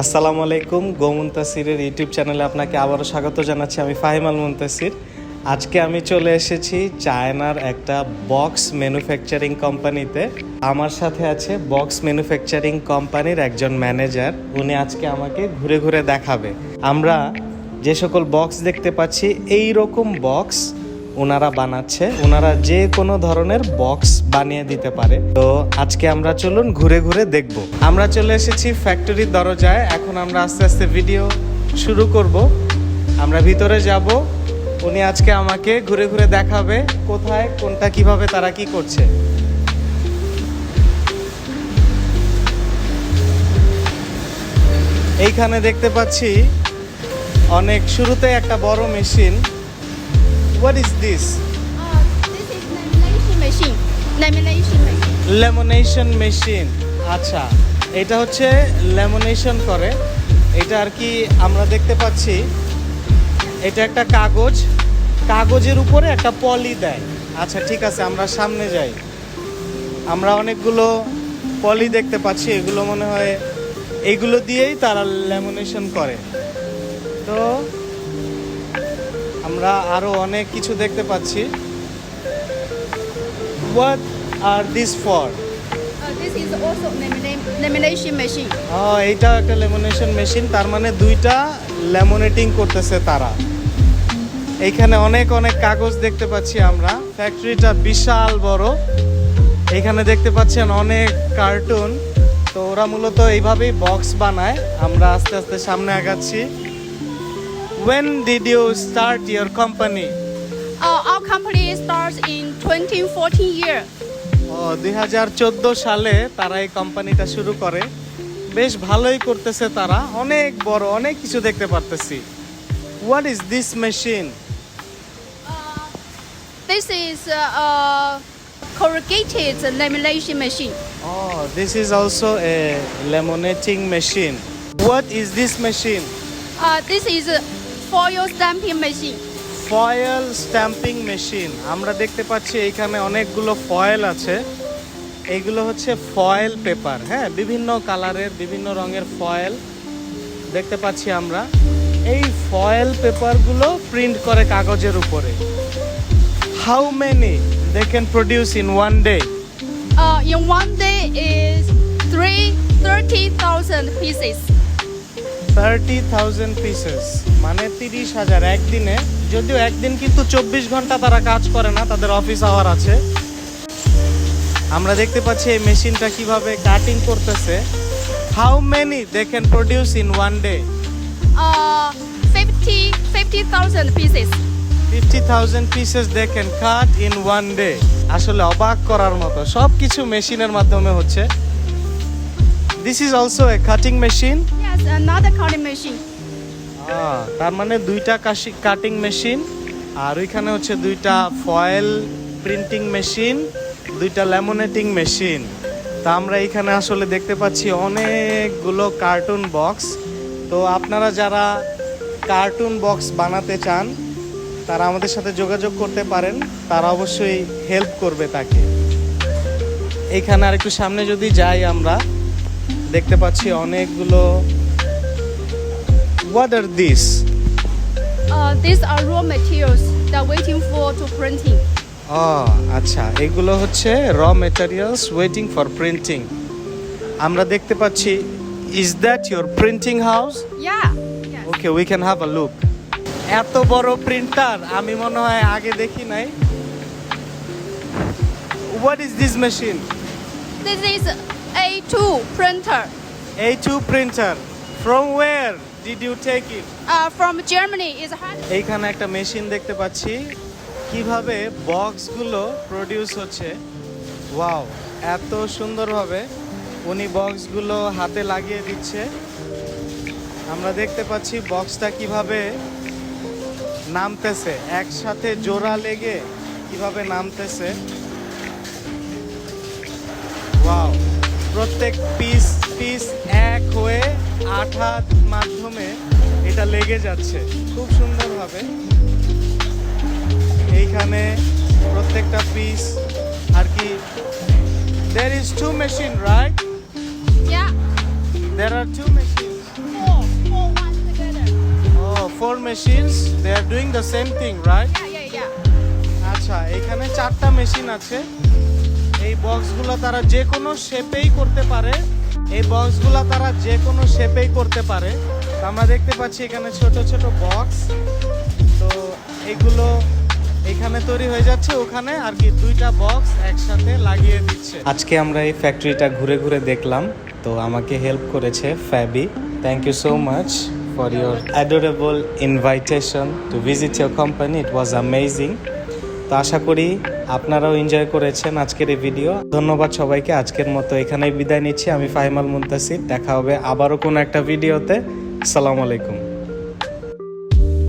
আসসালামু আলাইকুম গো মুন্তাসিরের ইউটিউব চ্যানেলে আপনাকে আবারও স্বাগত জানাচ্ছি আমি ফাহিম আল মুন্তাসির। আজকে আমি চলে এসেছি চায়নার একটা বক্স ম্যানুফ্যাকচারিং কোম্পানিতে। আমার সাথে আছে বক্স ম্যানুফ্যাকচারিং কোম্পানির একজন ম্যানেজার, উনি আজকে আমাকে ঘুরে ঘুরে দেখাবে। আমরা যে সকল বক্স দেখতে পাচ্ছি, এই রকম বক্স ওনারা বানাচ্ছে। ওনারা যে কোনো ধরনের বক্স বানিয়ে দিতে পারে। তো আজকে আমরা চলুন ঘুরে ঘুরে দেখব। আমরা চলে এসেছি ফ্যাক্টরির দরজায়। এখন আমরা আস্তে আস্তে ভিডিও শুরু করব। আমরা ভিতরে যাব। উনি আজকে আমাকে ঘুরে ঘুরে দেখাবে কোথায়, কোনটা, কীভাবে তারা কি করছে। এইখানে দেখতে পাচ্ছি অনেক শুরুতে একটা বড় machine. What is this Uh, this is lamination machine. Lamination machine. Lamination machine আচ্ছা এটা হচ্ছে লেমনেশন করে। এটা আর কি আমরা দেখতে পাচ্ছি। এটা একটা কাগজ। কাগজের উপরে একটা পলি দেয়। আচ্ছা ঠিক আছে আমরা সামনে যাই। আমরা অনেকগুলো পলি দেখতে পাচ্ছি। এগুলো মনে হয় এইগুলো দিয়েই তারা লেমনেশন করে। তো আমরা আরও অনেক কিছু দেখতে পাচ্ছি। What are this for this is also lamination machine. ও এইটা একটা লেমনেশন মেশিন তার মানে দুইটা লেমনেটিং করতেছে তারা। এইখানে অনেক অনেক কাগজ দেখতে পাচ্ছি আমরা। ফ্যাক্টরিটা বিশাল বড়। এখানে দেখতে পাচ্ছেন অনেক কার্টুন তো ওরা মূলত এইভাবেই বক্স বানায়। আমরা আস্তে আস্তে সামনে আগাচ্ছি। When did you start your company Uh, our company starts in 2014 year. ও দুই হাজার চোদ্দ সালে তারা এই কোম্পানিটা শুরু করে। বেশ ভালোই করতেছে তারা। অনেক বড় অনেক কিছু দেখতে পারতেছি। What is this machine this is uh, uh, corrugated lamination machine. O this is also a laminating machine what is this machine Uh, this is a foil stamping machine foil stamping machine আমরা দেখতে পাচ্ছি এইখানে অনেকগুলো foil আছে। এইগুলো হচ্ছে foil paper হ্যাঁ বিভিন্ন কালারের বিভিন্ন রঙের ফয়েল দেখতে পাচ্ছি আমরা। এই ফয়েল পেপারগুলো প্রিন্ট করে কাগজের উপরে। How many they can produce in one day in one day is three thirty thousand pieces. Thirty thousand pieces মানে তিরিশ হাজার একদিনে। যদিও একদিন কিন্তু চব্বিশ ঘণ্টা তারা কাজ করে না তাদের অফিস আওয়ার আছে। আমরা দেখতে পাচ্ছি এই মেশিনটা কীভাবে কাটিং করতেছে। How many they can produce in one day 50 50,000 pieces. Fifty thousand pieces they can cut in one day আসলে অবাক করার মতো। সব কিছু মেশিনের মাধ্যমে হচ্ছে। This is also a cutting machine Another cutting machine. তার মানে দুইটা কাটিং মেশিন আর ওইখানে হচ্ছে দুইটা ফয়েল প্রিন্টিং মেশিন দুইটা ল্যামিনেটিং মেশিন তা আমরা এখানে আসলে দেখতে পাচ্ছি অনেকগুলো কার্টুন বক্স তো আপনারা যারা কার্টুন বক্স বানাতে চান, তারা আমাদের সাথে যোগাযোগ করতে পারেন, তারা অবশ্যই হেল্প করবে তাকে। এইখানে আর একটু সামনে যদি যাই আমরা, দেখতে পাচ্ছি অনেকগুলো what are this Uh, these are raw materials that are waiting for to printing. ও আচ্ছা এগুলো হচ্ছে raw materials waiting for printing আমরা দেখতে পাচ্ছি is that your printing house Yeah. Yes. Okay we can have a look এত বড় printer আমি মনে হয় আগে দেখি নাই। What is this machine This is A2 printer. এই two printer from did you take it uh, from Germany. It's hand- এইখানে একটা মেশিন দেখতে পাচ্ছি। কীভাবে বক্সগুলো প্রডিউস হচ্ছে। ওয়াও এত সুন্দরভাবে উনি বক্সগুলো হাতে লাগিয়ে দিচ্ছে। আমরা দেখতে পাচ্ছি বক্সটা কীভাবে নামতেছে। একসাথে জোড়া লেগে কীভাবে নামতেছে। ওয়াও প্রত্যেক পিস পিস এক হয়ে আঠার মাধ্যমে এটা লেগে যাচ্ছে। খুব সুন্দরভাবে। এইখানে প্রত্যেকটা পিস আর কি there is two machine right there are two machine O four machine they are doing the same thing right আচ্ছা এখানে চারটা মেশিন আছে। এই বক্সগুলো তারা যে কোনো শেপেই করতে পারে। এই বক্সগুলো তারা যে কোনো শেপেই করতে পারে। আমরা দেখতে পাচ্ছি এখানে ছোট ছোট বক্স তো এগুলো এখানে তৈরি হয়ে যাচ্ছে, ওখানে আর কি দুইটা বক্স একসাথে লাগিয়ে দিচ্ছে। আজকে আমরা এই ফ্যাক্টরিটা ঘুরে ঘুরে দেখলাম। তো আমাকে হেল্প করেছে Fabi thank you so much for your adorable invitation to visit your company it was amazing তো আশা করি আপনারাও এনজয় করেছেন আজকের এই ভিডিও ধন্যবাদ সবাইকে, আজকের মতো এখানেই বিদায় নিচ্ছি। আমি ফাহিমাল মুন্তাসির, দেখা হবে আবারও কোনো একটা ভিডিওতে সালাম আলাইকুম।